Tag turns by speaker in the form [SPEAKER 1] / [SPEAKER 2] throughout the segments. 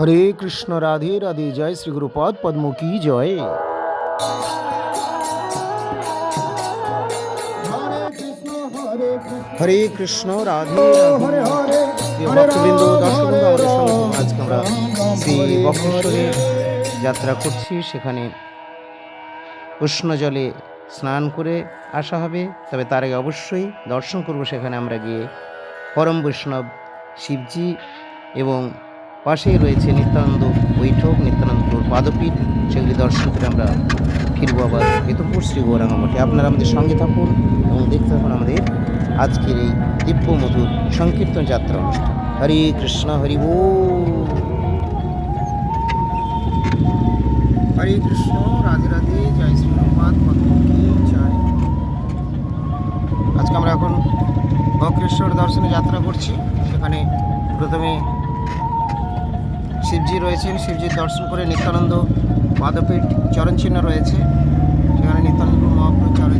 [SPEAKER 1] হরে কৃষ্ণ রাধে রাধে জয় শ্রী গুরুপদ পদ্ম কি জয় হরে কৃষ্ণ রাধে ভক্তবৃন্দ দর্শক আজকে আমরা শ্রী বক্রেশ্বরে যাত্রা করছি সেখানে উষ্ণ জলে স্নান করে আসা হবে তবে তার আগে অবশ্যই দর্শন করব সেখানে আমরা গিয়ে পরম বৈষ্ণব শিবজি এবং পাশেই রয়েছে নিত্যানন্দ বৈঠক নিত্যানন্দপুর পাদপীঠ সেগুলি দর্শন করে আমরা ফিরবো আবার বেতনপুর শ্রী গৌরাঙ্গ মঠে আপনারা আমাদের সঙ্গে থাকুন এবং দেখতে থাকুন আমাদের আজকের এই দিব্য মধুর সংকীর্তন যাত্রা অনুষ্ঠান হরে কৃষ্ণ হরি ও হরে কৃষ্ণ রাধে রাধে জয় শ্রী জয় আজকে আমরা এখন বক্রেশ্বর দর্শনে যাত্রা করছি সেখানে প্রথমে শিবজি রয়েছেন শিবজির দর্শন করে নিত্যানন্দ মাধবীর চরণচিহ্ন রয়েছে সেখানে নিত্যানন্দ মহাপ্রভু চরণ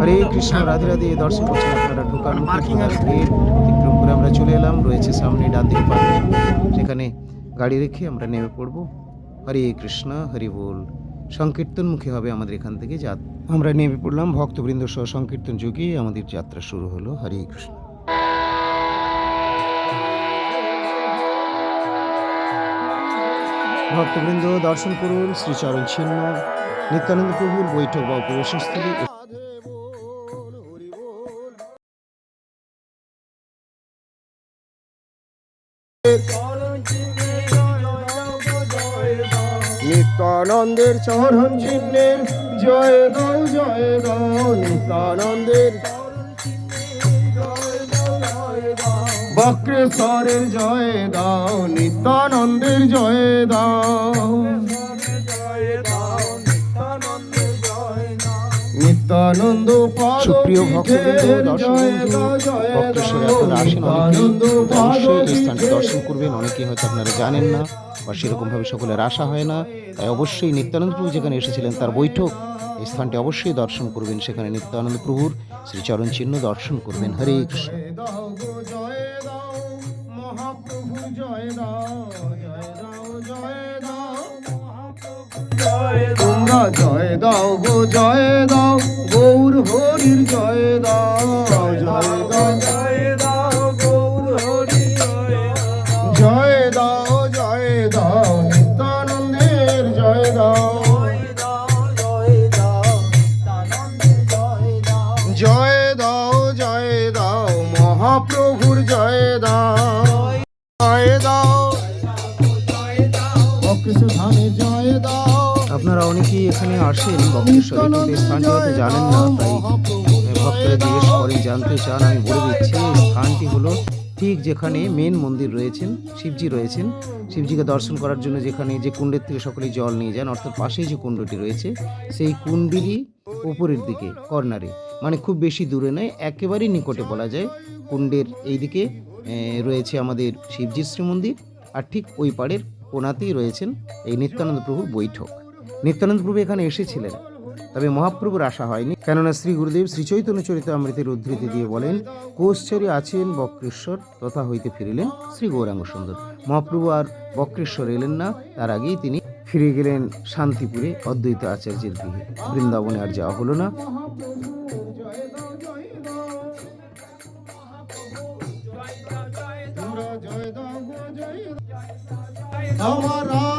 [SPEAKER 1] হরে কৃষ্ণ রাধে রাধে দর্শক করছেন আপনারা ঢোকান অতিক্রম করে আমরা চলে এলাম রয়েছে সামনে ডান দিকে সেখানে গাড়ি রেখে আমরা নেমে পড়ব হরে কৃষ্ণ হরি বল সংকীর্তন মুখে হবে আমাদের এখান থেকে যাত আমরা নেমে পড়লাম ভক্তবৃন্দ সহ সংকীর্তন যুগে আমাদের যাত্রা শুরু হলো হরে কৃষ্ণ ভক্তবৃন্দ দর্শন করুন শ্রীচরণ ছিন্ন নিত্যানন্দ প্রভুর বৈঠক বা উপবেশনস্থলে
[SPEAKER 2] নিতানন্দের চরণ চিহ্নের জয় গৌ জয় গৌ নিতানন্দের বক্রেশ্বরের জয় দাও নিতানন্দের জয় দাও নিত্যানন্দ সুপ্রিয় ভক্তবৃন্দ
[SPEAKER 1] দর্শক ভক্তেশ্বরে আপনারা আসেন অবশ্যই যে স্থানটি দর্শন করবেন অনেকেই হয়তো আপনারা জানেন না বা সেরকমভাবে সকলের আশা হয় না তাই অবশ্যই নিত্যানন্দ প্রভু যেখানে এসেছিলেন তার বৈঠক এই স্থানটি অবশ্যই দর্শন করবেন সেখানে নিত্যানন্দ প্রভুর শ্রীচরণ চিহ্ন দর্শন করবেন হরে কৃষ্ণ জয় দাও মহাপ্রভু জয়
[SPEAKER 2] দাও তোমরা জয় দাও গো জয় দাও গৌর হরির জয় দাও জয়
[SPEAKER 1] আপনারা অনেকেই এখানে আসেন বক্রেশ্বরে স্থানটি জানেন না তাই ভক্তরা জিজ্ঞেস করেন জানতে চান আমি বলে দিচ্ছি স্থানটি হলো ঠিক যেখানে মেন মন্দির রয়েছেন শিবজি রয়েছেন শিবজিকে দর্শন করার জন্য যেখানে যে কুণ্ডের থেকে সকলে জল নিয়ে যান অর্থাৎ পাশেই যে কুণ্ডটি রয়েছে সেই কুণ্ডেরই উপরের দিকে কর্নারে মানে খুব বেশি দূরে নয় একেবারেই নিকটে বলা যায় কুণ্ডের এইদিকে রয়েছে আমাদের শিবজির শ্রীমন্দির আর ঠিক ওই পাড়ের কোনাতেই রয়েছেন এই নিত্যানন্দ প্রভুর বৈঠক নিত্যানন্দ প্রভু এখানে এসেছিলেন তবে মহাপ্রভুর আশা হয়নি কেননা শ্রী গুরুদেব শ্রী চৈতন্য চরিত অমৃতের উদ্ধৃতি দিয়ে বলেন কোশ্চরি আছেন বক্রেশ্বর তথা হইতে ফিরিলেন শ্রী গৌরাঙ্গ সুন্দর মহাপ্রভু আর বক্রেশ্বর এলেন না তার আগেই তিনি ফিরে গেলেন শান্তিপুরে অদ্বৈত আচার্যের গৃহে বৃন্দাবনে আর যাওয়া হলো না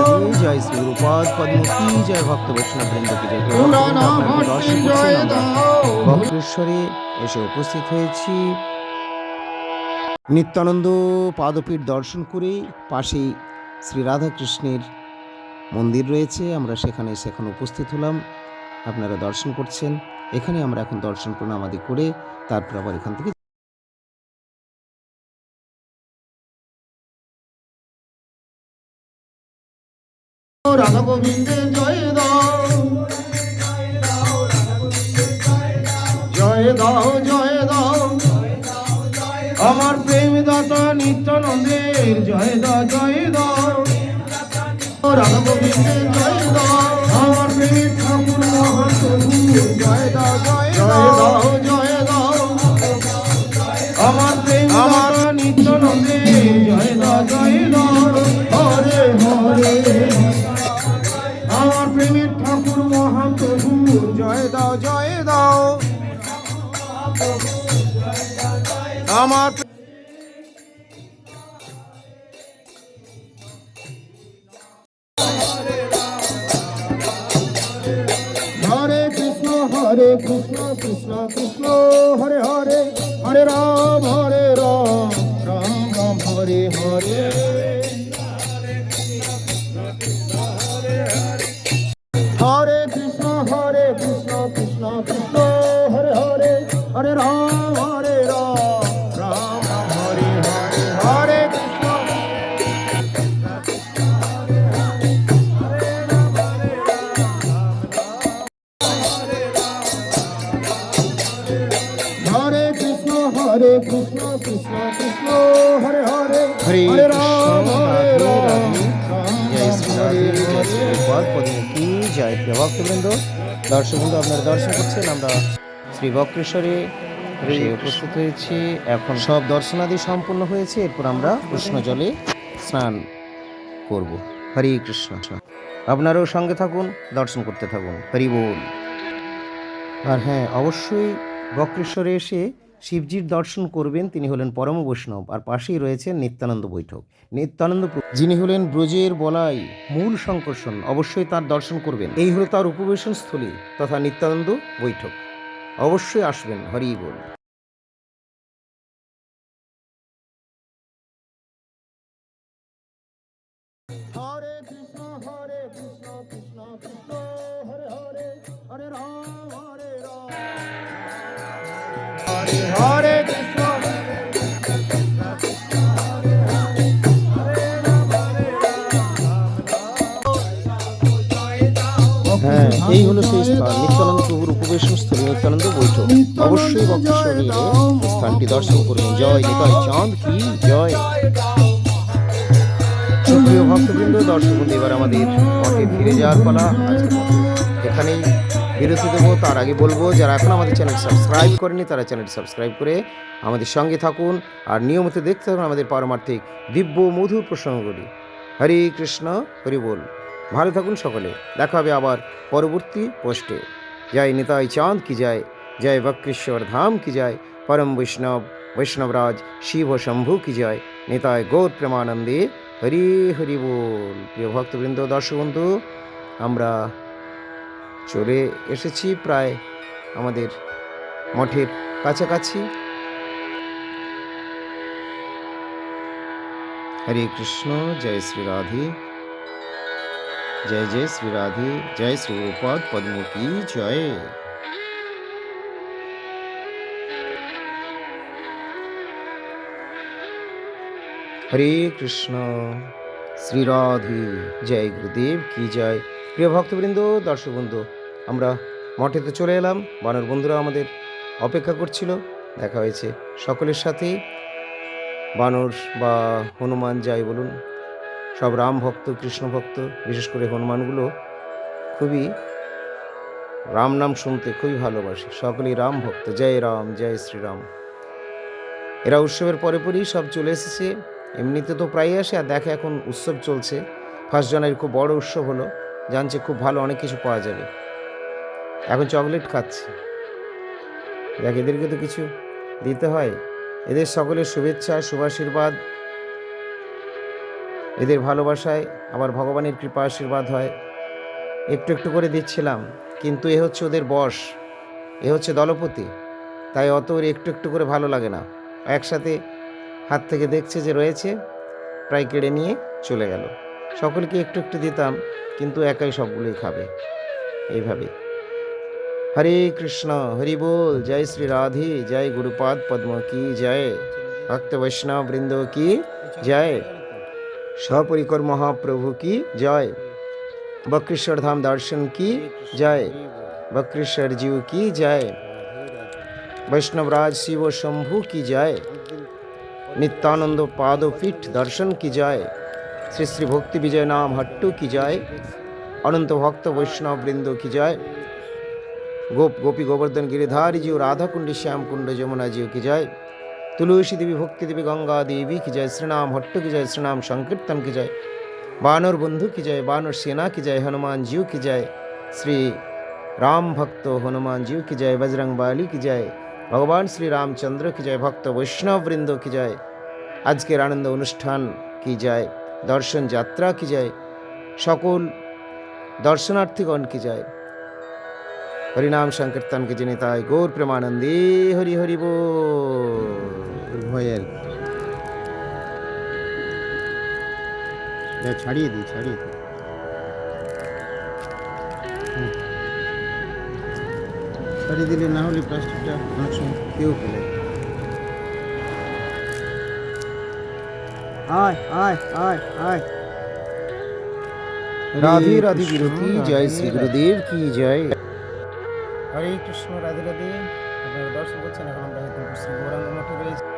[SPEAKER 1] জয় শ্রী রূপদ পদ্ম কি জয় ভক্ত বৈষ্ণব বৃন্দ কি জয় ভক্তেশ্বরে এসে উপস্থিত হয়েছি নিত্যানন্দ পাদপীঠ দর্শন করে পাশেই শ্রী রাধাকৃষ্ণের মন্দির রয়েছে আমরা সেখানে সেখানে উপস্থিত হলাম আপনারা দর্শন করছেন এখানে আমরা এখন দর্শন প্রণামাদি করে তারপর আবার এখান থেকে
[SPEAKER 2] গোবিন্দে জয় দাও জয় দাও জয় দাও আমার প্রেম দাতা নিত্যানন্দের জয় দাও জয় দাও রাধা গোবিন্দে জয় দাও আমার প্রেম ঠাকুর মহাপ্রভু জয় দাও জয় দাও জয় আমাদের ঠাকুর মহাপ্রভু জয় দাও জয় দাও আমার হরে কৃষ্ণ হরে কৃষ্ণ কৃষ্ণ কৃষ্ণ হরে হরে হরে রাম হরে হরে
[SPEAKER 1] শ্রী আপনারা দর্শন করছেন আমরা শ্রী বক্রেশ্বরে এখন সব দর্শনাদি সম্পূর্ণ হয়েছে এরপর আমরা উষ্ণ জলে স্নান করব হরে কৃষ্ণ আপনারাও সঙ্গে থাকুন দর্শন করতে থাকুন হরি বল আর হ্যাঁ অবশ্যই বক্রেশ্বরে এসে শিবজির দর্শন করবেন তিনি হলেন পরম বৈষ্ণব আর পাশেই রয়েছেন নিত্যানন্দ বৈঠক নিত্যানন্দ যিনি হলেন ব্রজের বলাই মূল সংকর্ষণ অবশ্যই তার দর্শন করবেন এই হলো তার উপবেশন স্থলী তথা নিত্যানন্দ বৈঠক অবশ্যই আসবেন হরি বল এই হলো সেই স্থান নিত্যানন্দ প্রভুর স্থলে নিত্যানন্দ বৈঠক অবশ্যই ভক্ত শরীরে স্থানটি দর্শন করুন জয় নিতাই চাঁদ কি জয় সুপ্রিয় ভক্তবৃন্দ দর্শক বন্ধু এবার আমাদের মঠে ফিরে যাওয়ার পালা এখানেই বিরতি দেবো তার আগে বলবো যারা এখন আমাদের চ্যানেল সাবস্ক্রাইব করেনি তারা চ্যানেল সাবস্ক্রাইব করে আমাদের সঙ্গে থাকুন আর নিয়মিত দেখতে থাকুন আমাদের পারমার্থিক দিব্য মধুর প্রসঙ্গগুলি হরে কৃষ্ণ হরি বল ভালো থাকুন সকলে দেখা হবে আবার পরবর্তী পোস্টে জয় নিতাই চাঁদ কি যায় জয় বক্রেশ্বর ধাম কি যায় পরম বৈষ্ণব বৈষ্ণবরাজ শিব শম্ভু কি জয় নিতায় গৌর প্রেমানন্দে হরি হরি বল প্রিয় ভক্তবৃন্দ দর্শক বন্ধু আমরা চলে এসেছি প্রায় আমাদের মঠের কাছাকাছি হরে কৃষ্ণ জয় শ্রী রাধে জয় জয় श्री राधे जय श्री रूपद पद्मों হরে কৃষ্ণ শ্রী রাধে জয় গুরুদেব কি জয় প্রিয় ভক্তবৃন্দ দর্শক বন্ধু আমরা মঠে তো চলে এলাম বানর বন্ধুরা আমাদের অপেক্ষা করছিল দেখা হয়েছে সকলের সাথে বানর বা হনুমান যাই বলুন সব রাম ভক্ত কৃষ্ণ ভক্ত বিশেষ করে হনুমানগুলো খুবই রাম নাম শুনতে খুবই ভালোবাসে সকলেই রাম ভক্ত জয় রাম জয় শ্রীরাম এরা উৎসবের পরে পরেই সব চলে এসেছে এমনিতে তো প্রায়ই আসে আর দেখে এখন উৎসব চলছে ফার্স্ট জানুয়ারি খুব বড় উৎসব হলো জানছে খুব ভালো অনেক কিছু পাওয়া যাবে এখন চকলেট খাচ্ছে দেখ এদেরকে তো কিছু দিতে হয় এদের সকলের শুভেচ্ছা শুভাশীর্বাদ এদের ভালোবাসায় আবার ভগবানের কৃপা আশীর্বাদ হয় একটু একটু করে দিচ্ছিলাম কিন্তু এ হচ্ছে ওদের বস এ হচ্ছে দলপতি তাই অত ওর একটু একটু করে ভালো লাগে না একসাথে হাত থেকে দেখছে যে রয়েছে প্রায় কেড়ে নিয়ে চলে গেল সকলকে একটু একটু দিতাম কিন্তু একাই সবগুলোই খাবে এইভাবে হরে কৃষ্ণ হরি বল জয় শ্রী রাধে জয় গুরুপাদ পদ্ম কি জয় ভক্ত বৈষ্ণব বৃন্দ কি জয় সপরিকর মহাপ্রভু কি জয় বক্রেশ্বর ধাম দর্শন কি জয় বক্রেশ্বর জিউ কি জয় বৈষ্ণবরাজ শিব শম্ভু কি জয় নিত্যানন্দ পাদপীঠ দর্শন কি জয় শ্রী শ্রী ভক্তি বিজয় নাম হট্টু কি জয় অনন্ত ভক্ত বৈষ্ণব বৃন্দ কি জয় গোপ গোপী গোবর্ধন গিরিধারী জিউ রাধাকুণ্ডী শ্যামকুণ্ড যমুনা জিউ কি জয় তুলসী দেবী ভক্তি দেবী গঙ্গা দেবী কি জয় শ্রীনাম হট্ট কি জয় শ্রীনাম সংকীর্তন কি জয় বানর বন্ধু কি জয় বানর সেনা কি জয় জিউ কি জয় শ্রী রাম ভক্ত জিউ কি জয় বজরং বালি কি জয় ভগবান শ্রী রামচন্দ্র কি জয় ভক্ত বৈষ্ণববৃন্দ কি জয় আজকের আনন্দ অনুষ্ঠান কি জয় দর্শন যাত্রা কি জয় সকল দর্শনার্থীগণ কি জয় হরিনাম সংকীর্তন কি জিনিতায় গৌর প্রেমানন্দে হরি হরি বল উভয়ের ছাড়িয়ে দিই ছাড়িয়ে দিই ছাড়িয়ে দিলে না হলে প্লাস্টিকটা অনেক সময় খেয়েও ফেলে আয় আয় আয় আয় রাধে রাধে বিরতি জয় শ্রী গুরুদেব কি জয় হরে কৃষ্ণ রাধে রাধে আপনারা দর্শন করছেন এখন আমরা হেতুলপুর শ্রী গৌরাঙ্গ মঠে রয়েছি